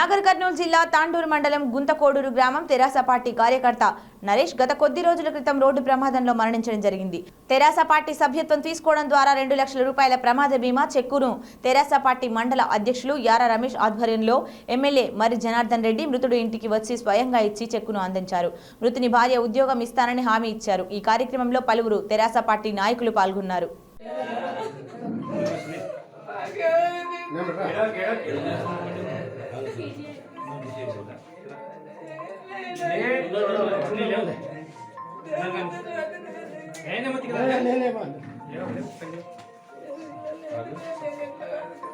నాగర్కర్నూలు జిల్లా తాండూరు మండలం గుంతకోడూరు గ్రామం తెరాస పార్టీ కార్యకర్త నరేష్ గత కొద్ది రోజుల క్రితం రోడ్డు ప్రమాదంలో మరణించడం జరిగింది. తెరాస పార్టీ సభ్యత్వం తీసుకోవడం ద్వారా రెండు లక్షల రూపాయల ప్రమాద బీమా చెక్కును తెరాస పార్టీ మండల అధ్యక్షులు యారా రమేష్ ఆధ్వర్యంలో ఎమ్మెల్యే మరి జనార్దన్ రెడ్డి మృతుడు ఇంటికి వచ్చి స్వయంగా ఇచ్చి చెక్కును అందించారు. మృతుని భార్య ఉద్యోగం ఇస్తానని హామీ ఇచ్చారు. ఈ కార్యక్రమంలో పలువురు తెరాస పార్టీ నాయకులు పాల్గొన్నారు.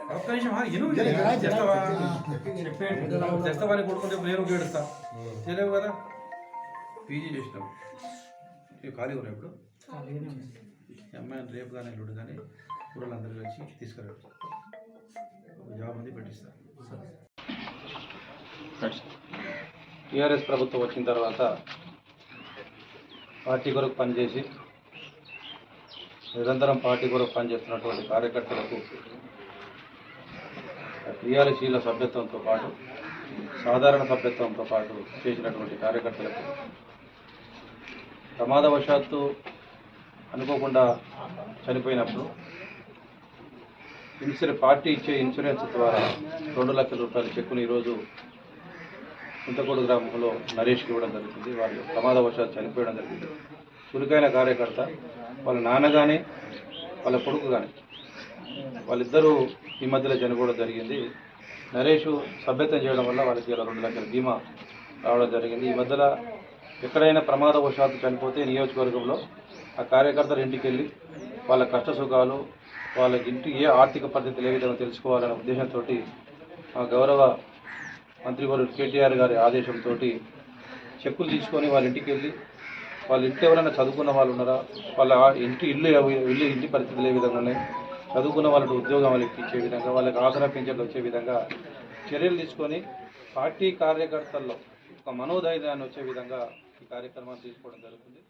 ఒక్క నిమిషం ఆగు, ఎనుగు చేస్తావా తెస్తావని కొడుకుంటే నేను ఏడుస్తా చేయలేవు కదా పీజీ చేసినావు ఇవి ఖాళీ ఉన్నాయి ఇప్పుడు అమ్మాయిని రేపు కానీ ఎల్లుడు కానీ కూరలందరూ వచ్చి తీసుకురాడు జాబ్ టీఆర్ఎస్ ప్రభుత్వం వచ్చిన తర్వాత పార్టీ కొరకు పనిచేసి నిరంతరం పార్టీ కొరకు పనిచేస్తున్నటువంటి కార్యకర్తలకు క్రియాశీల సభ్యత్వంతో పాటు సాధారణ సభ్యత్వంతో పాటు చేసినటువంటి కార్యకర్తలకు ప్రమాదవశాత్తు అనుకోకుండా చనిపోయినప్పుడు ఇన్సూరెన్స్ పార్టీ ఇచ్చే ఇన్సూరెన్స్ ద్వారా రెండు లక్షల రూపాయల చెక్కును ఈరోజు చింతకోడు గ్రామంలో నరేష్కి ఇవ్వడం జరుగుతుంది. వాళ్ళు ప్రమాదవశాత్తు చనిపోయడం జరిగింది. చురుకైన కార్యకర్త వాళ్ళ నాన్న కానీ వాళ్ళ కొడుకు కానీ వాళ్ళిద్దరూ ఈ మధ్యలో చనిపోవడం జరిగింది. నరేష్ సభ్యత్వం చేయడం వల్ల వాళ్ళకి ఇలా రెండు లక్షల బీమా రావడం జరిగింది. ఈ మధ్యలో ఎక్కడైనా ప్రమాదవశాత్తు చనిపోతే నియోజకవర్గంలో ఆ కార్యకర్తల ఇంటికి వెళ్ళి వాళ్ళ కష్ట సుఖాలు వాళ్ళకి ఇంటి ఏ ఆర్థిక పరిస్థితులు ఏ విధంగా తెలుసుకోవాలనే ఉద్దేశంతో మా గౌరవ మంత్రివర్యుడు కేటీఆర్ గారి ఆదేశంతో చెక్కులు తీసుకొని వాళ్ళ ఇంటికి వెళ్ళి వాళ్ళ ఇంట్లో ఎవరైనా చదువుకున్న వాళ్ళు ఉన్నారా? వాళ్ళ ఇంటి ఇల్లు ఇల్లు ఇంటి పరిస్థితులు ఏ విధంగా ఉన్నాయి? చదువుకున్న వాళ్ళకి ఉద్యోగం వాళ్ళకి ఇచ్చే విధంగా వాళ్ళకి ఆసరా పింఛన్లు వచ్చే విధంగా చర్యలు తీసుకొని పార్టీ కార్యకర్తల్లో ఒక మనోధైర్యాన్ని వచ్చే విధంగా ఈ కార్యక్రమాన్ని తీసుకోవడం జరుగుతుంది.